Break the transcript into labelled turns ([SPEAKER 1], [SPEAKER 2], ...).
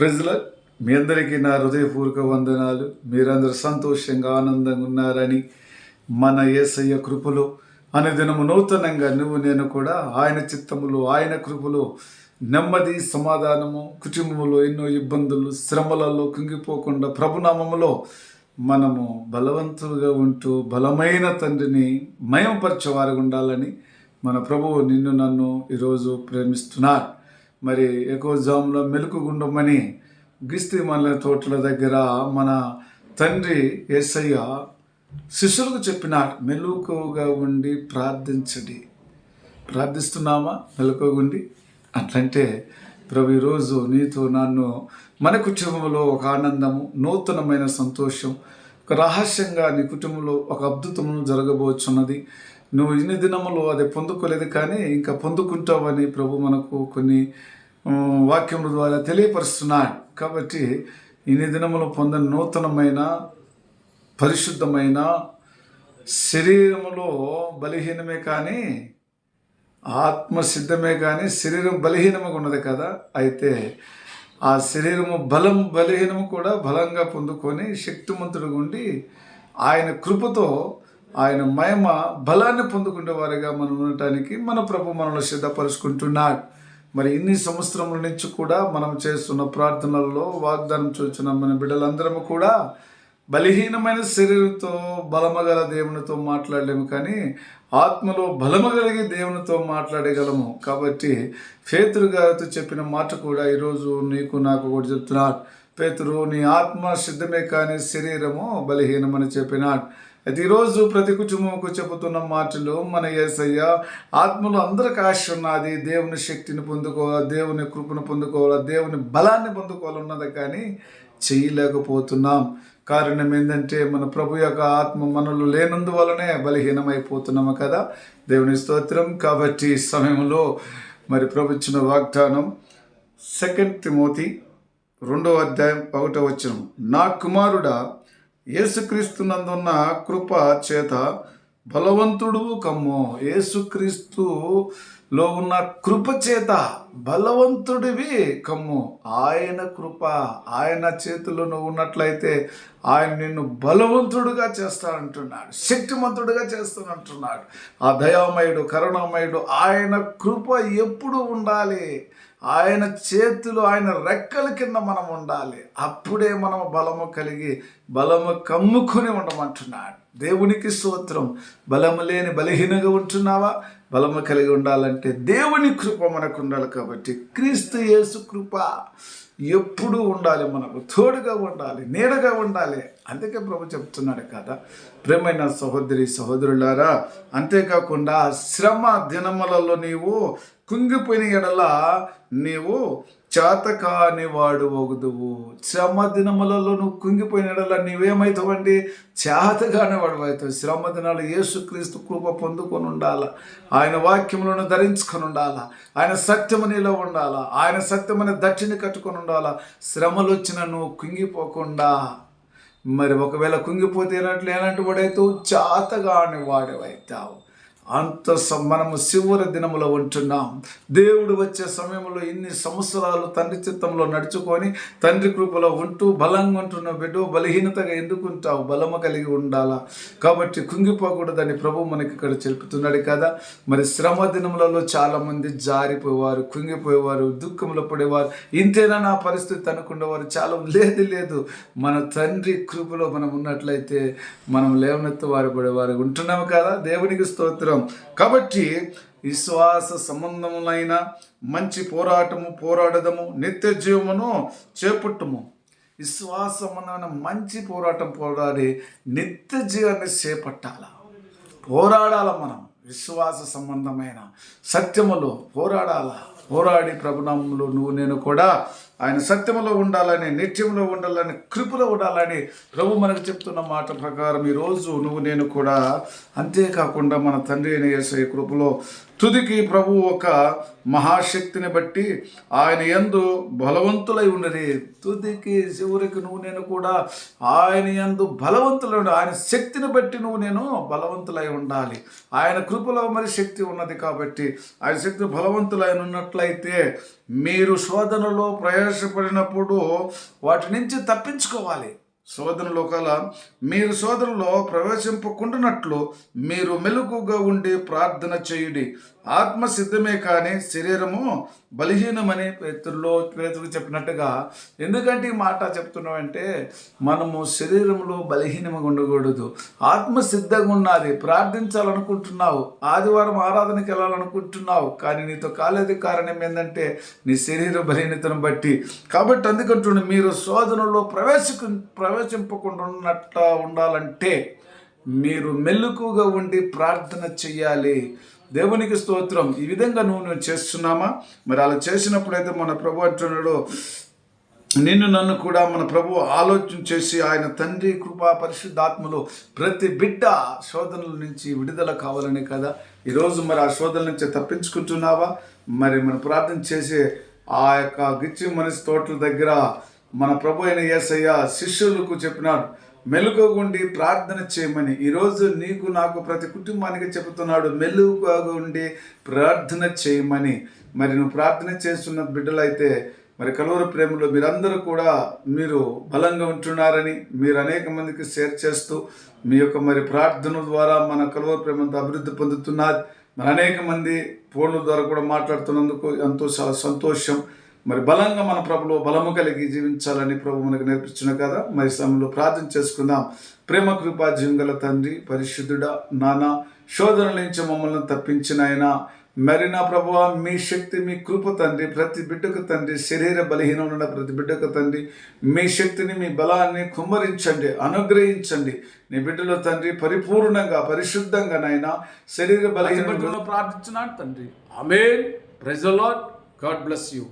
[SPEAKER 1] ప్రజల మీ అందరికీ నా హృదయపూర్వక వందనాలు. మీరందరూ సంతోషంగా ఆనందంగా ఉన్నారని మన యేసయ్య కృపలో అనుదినము నూతనంగా నువ్వు నేను కూడా ఆయన చిత్తములు ఆయన కృపలో నెమ్మది సమాధానము కుటుంబంలో ఎన్నో ఇబ్బందులు శ్రమలలో కుంగిపోకుండా ప్రభునామములో మనము బలవంతులుగా ఉంటూ బలమైన తండ్రిని మయంపరచేవారు ఉండాలని మన ప్రభువు నిన్ను నన్ను ఈరోజు ప్రేమిస్తున్నారు మరి ఎక్కువ జాములో మెలుకుగుండమని గిస్తిమల్ల తోటల దగ్గర మన తండ్రి యేసయ్య శిష్యులకు చెప్పినాడు మెలుకుగా ఉండి ప్రార్థించండి. ప్రార్థిస్తున్నామా? మెలకుగుండి అట్లంటే ప్రభు ఈరోజు నీతో నన్ను మన కుటుంబంలో ఒక ఆనందము నూతనమైన సంతోషం ఒక రహస్యంగా నీ కుటుంబంలో ఒక అద్భుతమును జరగబోచున్నది. నువ్వు ఇన్ని దినములు అది పొందుకోలేదు కానీ ఇంకా పొందుకుంటావని ప్రభు మనకు కొన్ని వాక్యముల ద్వారా తెలియపరుస్తున్నాడు. కాబట్టి ఇన్ని దినములు పొందిన నూతనమైన పరిశుద్ధమైన శరీరములో బలహీనమే కానీ ఆత్మ సిద్ధమే కానీ శరీరం బలహీనముగా ఉన్నది కదా. అయితే ఆ శరీరము బలం బలహీనము కూడా బలంగా పొందుకొని శక్తిమంతుడు ఉండి ఆయన కృపతో ఆయన మహిమ బలాన్ని పొందుకునే వారిగా మనం ఉండటానికి మన ప్రభు మనలో సిద్ధపరుచుకుంటున్నాడు. మరి ఇన్ని సంవత్సరముల నుంచి కూడా మనం చేస్తున్న ప్రార్థనలలో వాగ్దానం చూస్తున్న మన బిడ్డలందరము కూడా బలహీనమైన శరీరంతో బలమగల దేవునితో మాట్లాడలేము కానీ ఆత్మలో బలము కలిగి దేవునితో మాట్లాడగలము. కాబట్టి పేతురు గారితో చెప్పిన మాట కూడా ఈరోజు నీకు నాకు కూడా చెప్తున్నాడు. పేతురు నీ ఆత్మ సిద్ధమే కానీ శరీరము బలహీనమని చెప్పినాడు. ఈరోజు ప్రతి కుటుంబంకు చెబుతున్న మాటలు మన యేసయ్య ఆత్మలో అందరికి ఆశ ఉన్నది దేవుని శక్తిని పొందుకోవాలి దేవుని కృపను పొందుకోవాలా దేవుని బలాన్ని పొందుకోవాలన్నది కానీ చేయలేకపోతున్నాం. కారణం ఏంటంటే మన ప్రభు యొక్క ఆత్మ మనలో లేనందువలనే బలహీనమైపోతున్నాము కదా. దేవుని స్తోత్రం. కాబట్టి సమయంలో మరి ప్రభు ఇచ్చిన వాగ్దానం సెకండ్ తిమోతి రెండో అధ్యాయం ఒకటో వచ్చిన నా కుమారుడా యేసుక్రీస్తునందున్న కృప చేత బలవంతుడు కమ్ము. యేసుక్రీస్తులో ఉన్న కృప చేత బలవంతుడివి కమ్ము. ఆయన కృప ఆయన చేతిలో నువ్వు ఉన్నట్లయితే ఆయన నిన్ను బలవంతుడుగా చేస్తానంటున్నాడు శక్తిమంతుడుగా చేస్తానంటున్నాడు. ఆ దయామయుడు కరుణామయుడు ఆయన కృప ఎప్పుడు ఉండాలి? ఆయన చేతులు ఆయన రెక్కల కింద మనం ఉండాలి. అప్పుడే మనం బలము కలిగి బలము కమ్ముకొని ఉండమంటున్నాడు. దేవునికి స్తోత్రం. బలము లేని బలహీనంగా ఉంటున్నావా? బలము కలిగి ఉండాలంటే దేవుని కృప మనకు ఉండాలి కాబట్టి క్రీస్తు యేసు కృప. ఎప్పుడూ ఉండాలి మనకు. తోడుగా ఉండాలి నీడగా ఉండాలి. అందుకే ప్రభు చెప్తున్నాడు కదా ప్రేమైన సహోదరి సహోదరులారా అంతేకాకుండా శ్రమ దినములలో నీవు కుంగిపోయిన ఎడల నీవు చేతకాని వాడు వగుదువు శ్రమ దినములలో నువ్వు కుంగిపోయిన ఎడల నీవేమవుతావండి చేతగాని వాడు అవుతావు శ్రమ దినాలు యేసుక్రీస్తు కృప పొందుకొని ఉండాల ఆయన వాక్యములను ధరించుకొని ఉండాల ఆయన సత్యము నీలో ఉండాల. ఆయన సత్యమని దక్షిణ కట్టుకొని ఉండాల శ్రమలు వచ్చిన నువ్వు కుంగిపోకుండా. మరి ఒకవేళ కుంగిపోతే ఎలాంటి ఎలాంటి వాడైతావు? చేతగాని అవుతావు అంత స- మనము శివుర దినములో ఉంటున్నాం. దేవుడు వచ్చే సమయంలో ఇన్ని సంవత్సరాలు తండ్రి చిత్తంలో నడుచుకొని తండ్రి కృపలో ఉంటూ బలంగా ఉంటున్న బిడ్డ బలహీనతగా ఎందుకుంటావు బలము కలిగి ఉండాలా? కాబట్టి కుంగిపోకూడదని ప్రభు మనకి ఇక్కడ చెప్తున్నాడు కదా. మరి శ్రమ దినములలో చాలామంది జారిపోయేవారు కుంగిపోయేవారు దుఃఖంలో పడేవారు. ఇంతేనా నా పరిస్థితి అనుకునేవారు చాలా లేదు లేదు. మన తండ్రి కృపలో మనం ఉన్నట్లయితే మనం లేవనెత్తు వారు పడేవారు. ఉంటున్నాము కదా? దేవునికి స్తోత్రం. కాబట్టి విశ్వాస సంబంధములైన మంచి పోరాటము పోరాడదము నిత్య జీవమును చేపట్టుము. విశ్వాసమైన మంచి పోరాటం పోరాడి నిత్య జీవాన్ని చేపట్టాల. పోరాడాల మనం. విశ్వాస సంబంధమైన సత్యములో పోరాడాల. పోరాడి ప్రభునామంలో నువ్వు నేను కూడా ఆయన సత్యములో ఉండాలని నిత్యంలో ఉండాలని కృపలో ఉండాలని ప్రభు మనకు చెప్తున్న మాట ప్రకారం ఈరోజు నువ్వు నేను కూడా అంతేకాకుండా మన తండ్రి అయిన యేసయ్య కృపలో తుదికి ప్రభు ఒక మహాశక్తిని బట్టి ఆయన యందు బలవంతులై ఉండరి. తుదికి చివరికి నువ్వు నేను కూడా ఆయన యందు బలవంతులై ఆయన శక్తిని బట్టి నువ్వు నేను బలవంతులై ఉండాలి. ఆయన కృపలో మరి శక్తి ఉన్నది కాబట్టి ఆయన శక్తి బలవంతులై ఉన్నట్లయితే మీరు శోధనలో ప్రవేశపడినప్పుడు వాటి నుంచి తప్పించుకోవాలి. శోధనలో కల మీరు శోధనలో ప్రవేశింపకుండానట్లు మీరు మెలుగుగా ఉండి ప్రార్థన చేయుడి. ఆత్మ సిద్ధమే కానీ శరీరము బలహీనమని పేతుల్లో పేతులు చెప్పినట్టుగా ఎందుకంటే ఈ మాట చెప్తున్నామంటే మనము శరీరంలో బలహీనంగా ఉండకూడదు. ఆత్మ సిద్ధంగా ఉన్నది ప్రార్థించాలనుకుంటున్నావు. ఆదివారం ఆరాధనకి వెళ్ళాలనుకుంటున్నావు. కానీ నీతో కాలేదు కారణం ఏంటంటే నీ శరీర బలహీనతను బట్టి. కాబట్టి అందుకంటున్నాను మీరు శోధనలో ప్రవేశకు ప్రవేశింపకుండా ఉన్నట్ల ఉండాలంటే మీరు మెల్లుకుగా ఉండి ప్రార్థన చెయ్యాలి. దేవునికి స్తోత్రం. ఈ విధంగా నువ్వు నువ్వు చేస్తున్నామా? మరి అలా చేసినప్పుడైతే మన ప్రభు అంటున్నాడు నిన్ను నన్ను కూడా మన ప్రభు ఆలోచన చేసి ఆయన తండ్రి కృపా పరిశుద్ధాత్మలో ప్రతి బిడ్డ శోధనల నుంచి విడుదల కావాలనే కదా? ఈరోజు మరి ఆ శోధన నుంచి తప్పించుకుంటున్నావా? మరి మనం ప్రార్థన చేసే ఆ యొక్క గిచ్చి మనిషి తోటల దగ్గర మన ప్రభు అయిన యేసయ్య శిష్యులకు చెప్పినాడు మెలుగుండి ప్రార్థన చేయమని. ఈరోజు నీకు నాకు ప్రతి కుటుంబానికి చెబుతున్నాడు మెలుగుగా ఉండి ప్రార్థన చేయమని. మరి నువ్వు ప్రార్థన చేస్తున్న బిడ్డలైతే మరి కలువర ప్రేమలో మీరందరూ కూడా మీరు బలంగా ఉంటున్నారని మీరు అనేక మందికి షేర్ చేస్తూ మీ యొక్క మరి ప్రార్థన ద్వారా మన కలువర ప్రేమంతో అభివృద్ధి పొందుతున్నారు. మరి అనేక మంది ఫోన్ల ద్వారా కూడా మాట్లాడుతున్నందుకు ఎంతో సంతోషం. మరి బలంగా మన ప్రభులో బలము కలిగి జీవించాలని ప్రభు మనకు నేర్పించిన కదా మరి సమయంలో ప్రార్థన చేసుకుందాం. ప్రేమ కృపా జీవంగల తండ్రి పరిశుద్ధుడ నానా శోధనల నుంచి మమ్మల్ని తప్పించిన ఆయన. మరి నా ప్రభు మీ శక్తి మీ కృప తండ్రి ప్రతి బిడ్డకు తండ్రి శరీర బలహీనం ఉన్న ప్రతి బిడ్డకు తండ్రి మీ శక్తిని మీ బలాన్ని కుమ్మరించండి అనుగ్రహించండి. నీ బిడ్డలో తండ్రి పరిపూర్ణంగా పరిశుద్ధంగా నాయన శరీర బలహీన ప్రార్థించినాడు తండ్రి.
[SPEAKER 2] ఆమె ప్రెజలాడ్ గాడ్ బ్లెస్ యూ.